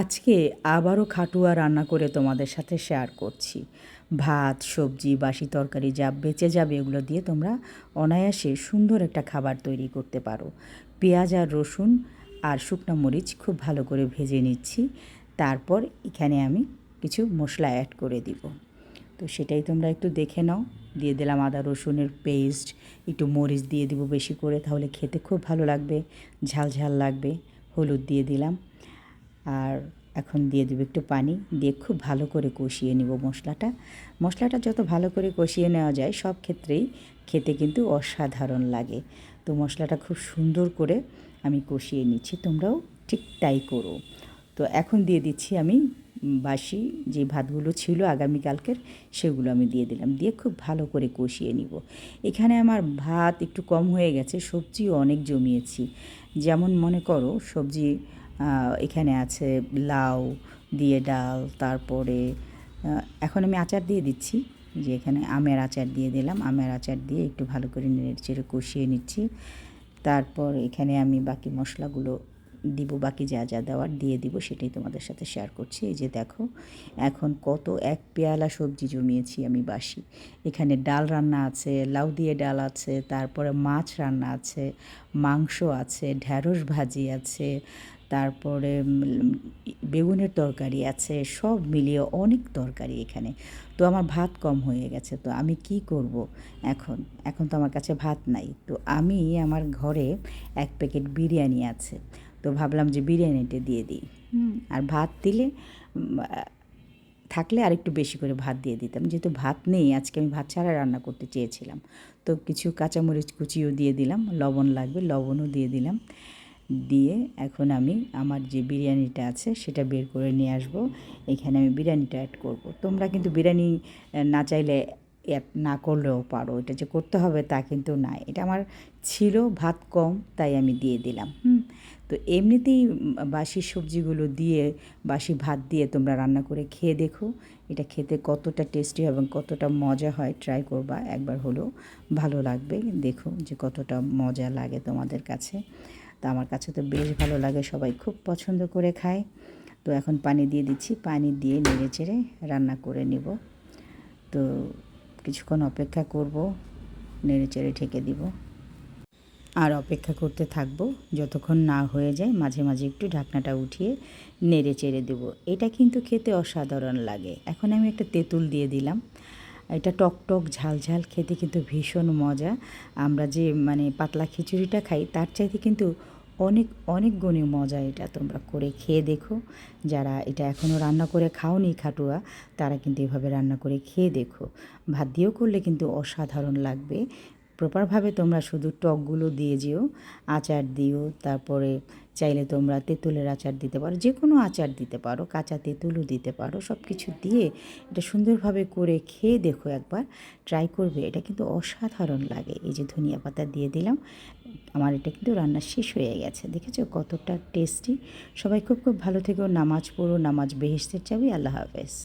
আজকে আবারও খাটুয়া রান্না করে তোমাদের সাথে শেয়ার করছি। ভাত, সবজি, বাসি তরকারি যা বেঁচে যাবে এগুলো দিয়ে তোমরা অনায়াসে সুন্দর একটা খাবার তৈরি করতে পারো। পেঁয়াজ আর রসুন আর শুকনো মরিচ খুব ভালো করে ভেজে নিচ্ছি। তারপর এখানে আমি কিছু মশলা অ্যাড করে দিব। তো সেটাই তোমরা একটু দেখে নাও। দিয়ে দিলাম আদা রসুনের পেস্ট একটু মরিচ দিয়ে দিব বেশি করে, তাহলে খেতে খুব ভালো লাগবে, ঝাল ঝাল লাগবে। হলুদ দিয়ে দিলাম। আর এখন দিয়ে দেবো একটু পানি, দিয়ে খুব ভালো করে কষিয়ে নিব মশলাটা। মশলাটা যত ভালো করে কষিয়ে নেওয়া যায়, সব ক্ষেত্রেই খেতে কিন্তু অসাধারণ লাগে। তো মশলাটা খুব সুন্দর করে আমি কষিয়ে নিচ্ছি, তোমরাও ঠিক তাই করো। তো এখন দিয়ে দিচ্ছি আমি বাসি যে ভাতগুলো ছিল আগামীকালকের, সেগুলো আমি দিয়ে দিলাম, দিয়ে খুব ভালো করে কষিয়ে নিব। এখানে আমার ভাত একটু কম হয়ে গেছে, সবজিও অনেক জমিয়েছি। যেমন মনে করো, সবজি এখানে আছে লাউ দিয়ে ডাল, তারপরে এখন আমি আচার দিয়ে দিচ্ছি, যে এখানে আমের আচার দিয়ে দিলাম। আমের আচার দিয়ে একটু ভালো করে নেড়ে চেড়ে কষিয়ে নিচ্ছি। তারপর এখানে আমি বাকি মশলাগুলো দিব, বাকি যা যা দেওয়ার দিয়ে দিব, সেটাই তোমাদের সাথে শেয়ার করছি। এই যে দেখো, এখন কত এক পেয়ালা সবজি জমিয়েছি আমি বাসি। এখানে ডাল রান্না আছে, লাউ দিয়ে ডাল আছে, তারপরে মাছ রান্না আছে, মাংস আছে, ঢ্যাঁড়স ভাজি আছে তারপরে বেগুনের তরকারি আছে সব মিলিয়ে অনেক তরকারি এখানে। তো আমার ভাত কম হয়ে গেছে তো আমি কি করব এখন? এখন তো আমার কাছে ভাত নাই। তো আমি আমার ঘরে এক প্যাকেট বিরিয়ানি আছে তো ভাবলাম যে বিরিয়ানিটা দিয়ে দিই। আর ভাত দিলে থাকলে আর একটু বেশি করে ভাত দিয়ে দিতাম। যেহেতু ভাত নেই আজকে আমি ভাত ছাড়া রান্না করতে চেয়েছিলাম। তো কিছু কাঁচামরিচ কুচিও দিয়ে দিলাম লবণ লাগবে লবণও দিয়ে দিলাম। দিয়ে এখন আমি আমার যে বিরিয়ানিটা আছে সেটা বের করে নিয়ে আসব। এখানে আমি বিরিয়ানিটা অ্যাড করব। তোমরা কিন্তু বিরিয়ানি না চাইলে অ্যাড না করলেও পারো। এটা যে করতে হবে তা কিন্তু না। এটা আমার ছিল, ভাত কম, তাই আমি দিয়ে দিলাম। হুম? তো এমনিতেই বাসি সবজিগুলো দিয়ে, বাসি ভাত দিয়ে তোমরা রান্না করে খেয়ে দেখো। এটা খেতে কতটা টেস্টি হবে এবং কতটা মজা হয় ট্রাই করবা। একবার হলেও ভালো লাগবে। দেখো যে কতটা মজা লাগে তোমাদের কাছে। তো আমার কাছে তো বেশ ভালো লাগে, সবাই খুব পছন্দ করে খায়। তো এখন পানি দিয়ে দিচ্ছি, পানি দিয়ে নেড়ে চেড়ে রান্না করে নিব। তো কিছুক্ষণ অপেক্ষা করব, নেড়ে চেড়ে ঠেকে দিব। আর অপেক্ষা করতে থাকব, যতক্ষণ না হয়ে যায় মাঝে মাঝে একটু ঢাকনাটা উঠিয়ে নেড়ে চেড়ে দেবো। এটা কিন্তু খেতে অসাধারণ লাগে। এখন আমি একটা তেঁতুল দিয়ে দিলাম। এটা টক টক, ঝাল ঝাল, খেতে কিন্তু ভীষণ মজা। আমরা যে মানে পাতলা খিচুড়িটা খাই, তার চাইতে কিন্তু অনেক অনেক গুণে মজা এটা তোমরা করে খেয়ে দেখো। যারা এটা এখনও রান্না করে খাওনি খাটুয়া, তারা কিন্তু এভাবে রান্না করে খেয়ে দেখো। ভাত দিয়েও করলে কিন্তু অসাধারণ লাগবে। প্রপারভাবে তোমরা শুধু টকগুলো দিয়ে যেও, আচার দিও, তারপরে চাইলে তোমরা তেঁতুলের আচার দিতে পারো যে কোনো আচার দিতে পারো, কাঁচা তেঁতুলও দিতে পারো সব কিছু দিয়ে এটা সুন্দরভাবে করে খেয়ে দেখো একবার ট্রাই করবে, এটা কিন্তু অসাধারণ লাগে। এই যে ধনিয়া পাতা দিয়ে দিলাম, আমার এটা কিন্তু রান্না শেষ হয়ে গেছে, দেখেছ কতটা টেস্টি সবাই খুব খুব ভালো থেকো, নামাজ পড়ো, নামাজ বেহেস্তের চাবি, আল্লাহ হাফেজ।